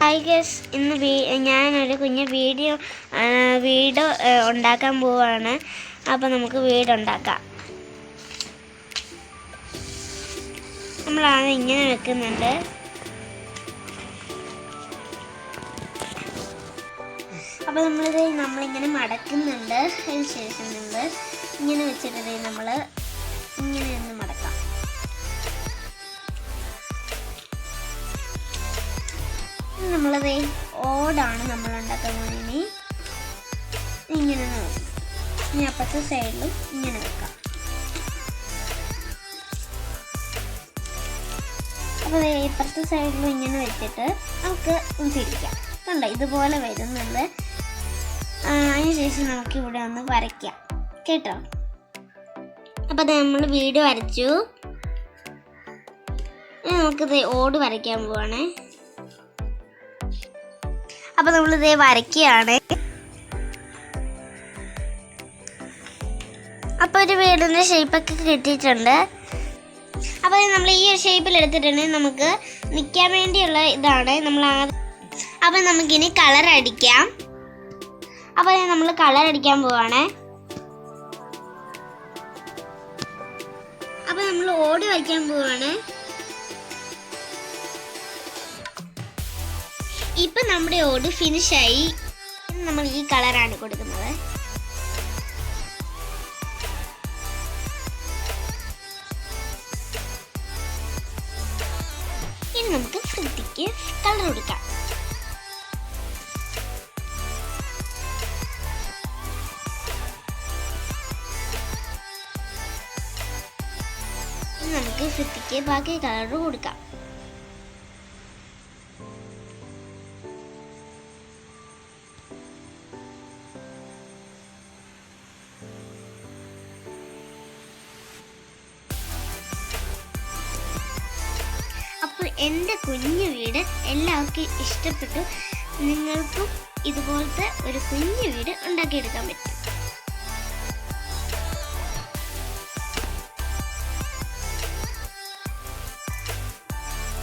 Hi guess ഇന്ന് ഞാനൊരു കുഞ്ഞ് വീഡിയോ വീട് ഉണ്ടാക്കാൻ പോവാണ്. അപ്പോൾ നമുക്ക് വീടുണ്ടാക്കാം. നമ്മളാണ് ഇങ്ങനെ വെക്കുന്നുണ്ട്. അപ്പോൾ നമ്മളിത് നമ്മളിങ്ങനെ മടക്കുന്നുണ്ട്. അതിന് ശേഷം നമ്മൾ ഇങ്ങനെ വെച്ചിട്ട് നമ്മൾ ഇങ്ങനെ ഒന്ന് മടക്കാം. നമ്മളത് ഓടാണ് നമ്മൾ ഉണ്ടാക്കാൻ പോകുന്നത് ഇങ്ങനെ ഇനി അപ്പുറത്തെ സൈഡിലും ഇങ്ങനെ വെക്കാം. അപ്പോൾ ഇപ്പുറത്തെ സൈഡിലും ഇങ്ങനെ വെച്ചിട്ട് നമുക്ക് തിരിക്കാം. കണ്ടോ ഇതുപോലെ വരുന്നുണ്ട്. അതിന് അതിനുശേഷം നമുക്ക് ഇവിടെ ഒന്ന് വരയ്ക്കാം. കേട്ടോ? അപ്പോൾ അത് നമ്മൾ വീട് വരച്ചു. നമുക്കിത് ഓട് വരയ്ക്കാൻ പോവാണേ. അപ്പൊ നമ്മൾ ഇതേ വരയ്ക്കുകയാണ്. അപ്പൊ ഒരു വീടിന്റെ ഷേപ്പൊക്കെ കിട്ടിയിട്ടുണ്ട്. അപ്പൊ നമ്മൾ ഈ ഒരു ഷേപ്പിൽ എടുത്തിട്ടുണ്ടെങ്കിൽ നമുക്ക് നിൽക്കാൻ വേണ്ടിയുള്ള ഇതാണ് നമ്മൾ അപ്പോൾ അപ്പൊ നമുക്കിനി കളർ അടിക്കാം. അപ്പൊ നമ്മൾ കളർ അടിക്കാൻ പോവാണ്. അപ്പൊ നമ്മൾ ഓടി വയ്ക്കാൻ പോവാണ്. ഇപ്പൊ നമ്മുടെ ഓട് ഫിനിഷായി നമ്മൾ ഈ കളറാണ് കൊടുക്കുന്നത്. ഇനി നമുക്ക് വൃത്തിക്ക് കളർ കൊടുക്കാം. ഇനി നമുക്ക് വൃത്തിക്ക് ബാക്കി കളർ കൊടുക്കാം. എന്റെ കുഞ്ഞു വീട് എല്ലാവർക്കും ഇഷ്ടപ്പെട്ടു. നിങ്ങൾക്കും ഇതുപോലത്തെ ഒരു കുഞ്ഞു വീട് ഉണ്ടാക്കിയെടുക്കാൻ പറ്റും.